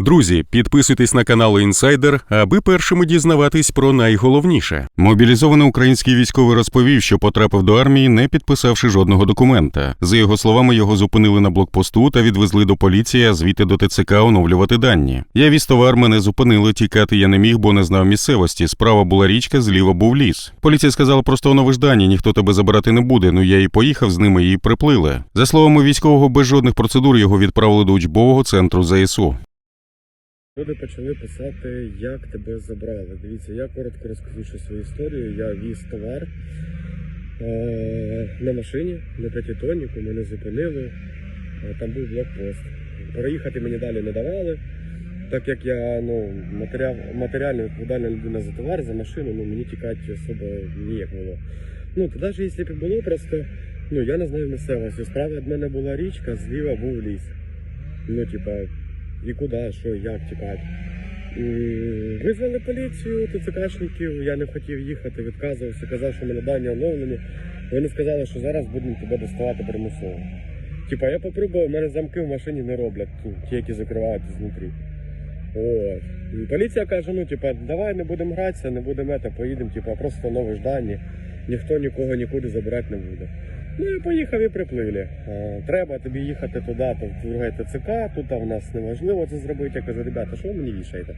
Друзі, підписуйтесь на канал Інсайдер, аби першими дізнаватись про найголовніше. Мобілізований український військовий розповів, що потрапив до армії, не підписавши жодного документа. За його словами, його зупинили на блокпосту та відвезли до поліції, а звідти до ТЦК оновлювати дані. Я віз товар, мене зупинили. Тікати я не міг, бо не знав місцевості. Справа була річка, зліва був ліс. Поліція сказала, просто оновиш дані, ніхто тебе забирати не буде. Ну я і поїхав з ними і приплили. За словами військового, без жодних процедур його відправили до учбового центру ЗСУ. Люди почали писати, як тебе забрали. Дивіться, я коротко розкажу свою історію. Я віз товар е- на машині на п'ятитонніку, мене зупинили. Е, Там був блокпост. Переїхати мені далі не давали. Так як я ну, матеріал, матеріально відповідальна людина за товар, за машину, ну мені тікати особо ніяк було. Ну, то навіть якщо б було, просто ну, я не знаю місцевості. Справа від мене була річка, зліва був ліс. Ну, типа, і куди, що, як тікати. Визвали поліцію, ТЦКшників, я не хотів їхати, відказувався, казав, що мене дані оновлені. Вони сказали, що зараз будемо тебе доставати примусово. Типа я попробував, в мене замки в машині не роблять, ну, ті, які закривають знутрі. От. І Поліція каже, ну типа, давай не будемо гратися, не будемо поїдемо, типа, просто новиш дані, ніхто нікого нікуди забирати не буде. Ну і поїхав і приплили. Треба тобі їхати туди, то в ТЦК, тут в нас неможливо це зробити. Я кажу, ребята, що ви мені вішаєте?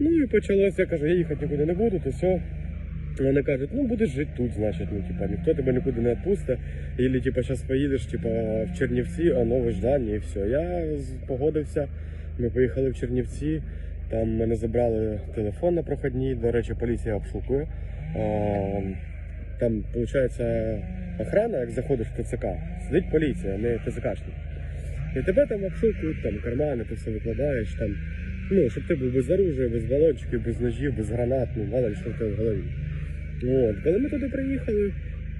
Ну і почалося, я кажу, я їхати нікуди не буду, то все. Вони кажуть, ну будеш жити тут, значить, ну типа ніхто тебе нікуди не відпустить. Ілі типа зараз поїдеш типа, в Чернівці, а нове ждання і все. Я погодився. Ми поїхали в Чернівці. Там мене забрали телефон на проходній. До речі, поліція обшукує. Там, виходить, охрана, як заходиш в ТЦК, сидить поліція, не ТЦКшник. І тебе там обшукують, там кармани, ти все викладаєш, там, ну, щоб ти був без оружия, без балончиків, без ножів, без гранат, ну, мало ли що в тебе в голові. От. Коли ми туди приїхали,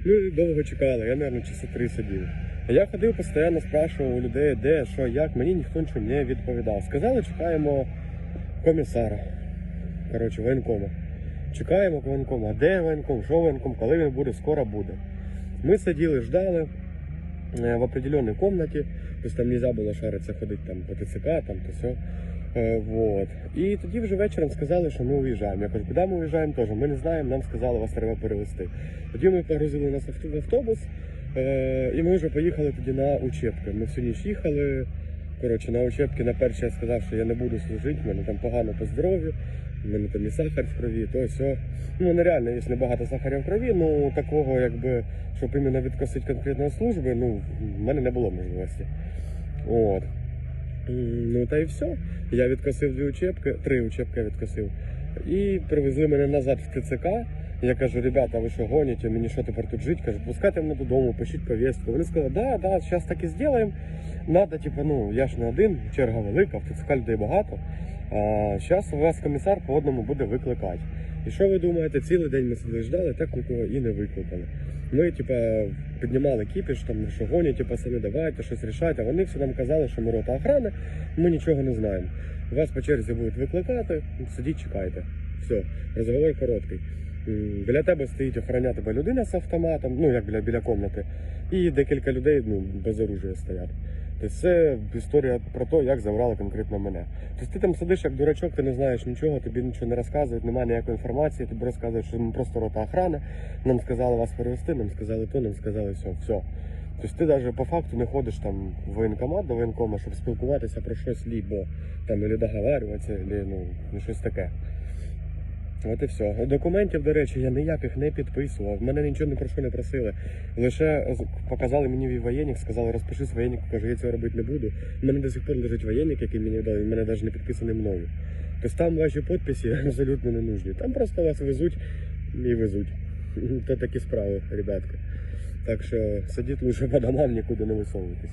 ми довго чекали, я, мабуть, часа три сидів. Я ходив постійно, спрашував у людей, де, що, як, мені ніхто нічого не відповідав. Сказали, чекаємо комісара. Коротше, воєнкома. Чекаємо воєнкома. А де воєнком? Що воєнком? Коли він буде, скоро буде. Ми сиділи, ждали е, в определенной комнаті. Тобто там нельзя було шаритися ходити там по ТЦК, там то все. Е, вот. І тоді вже вечором сказали, що ми уїжджаємо. Я кажу, куди ми уїжджаємо теж? Ми не знаємо, нам сказали, вас треба перевезти. Тоді ми погрузили нас в автобус, е, і ми вже поїхали тоді на учебки. Ми всю ніч їхали. Коротше, на учебки на перший я сказав, що я не буду служити, мене там погано по здоров'ю, в мене там і сахар в крові, то все. Ну нереально, якщо багато сахаря в крові, ну такого, якби, щоб іменно відкосити конкретної служби, ну, в мене не було можливості. От. Ну та й все. Я відкосив дві учебки, три учебки відкосив. І привезли мене назад в ТЦК. Я кажу, ребята, ви що гоніте, мені що тепер тут жити? Кажуть, пускайте мене додому, пишіть повістку. Вони сказали, да, да, зараз так і зробимо. Надо, типу, ну, я ж не один, черга велика, в ТЦК людей багато. А зараз вас комісар по одному буде викликати. І що ви думаєте, цілий день ми сиділи ждали, так нікого і не викликали. Ми, типа, піднімали кіпіш, там, що гонять, пацани, давайте, щось рішайте. Вони всі нам казали, що ми рота охрани, ми нічого не знаємо. Вас по черзі будуть викликати, сидіть, чекайте. Все, розговор короткий. Біля тебе стоїть охороняти людина з автоматом, ну як біля, біля комнати, і декілька людей ну, без оружия стоять. Тобто це історія про те, як забрали конкретно мене. Тобто ти там сидиш як дурачок, ти не знаєш нічого, тобі нічого не розказують, немає ніякої інформації, тобі розказують, що ми просто рота охрани, нам сказали вас перевести, нам сказали то, нам сказали все, все. Тобто ти навіть по факту не ходиш там в воєнкомат до воєнкома, щоб спілкуватися про щось лібо там, або договарюватися, або ну, щось таке. От і все. Документів, до речі, я ніяких не підписував. Мене нічого ні про що не просили. Лише показали мені воєнник, сказали, розпишись воєнник, кажу, я цього робити не буду. У мене до сих пор лежить воєнник, який мені дали, він мене навіть не підписаний мною. Тобто там ваші підписи абсолютно не нужні. Там просто вас везуть і везуть. То такі справи, ребятки. Так що сидіть лише по домам, нікуди не висовуйтесь.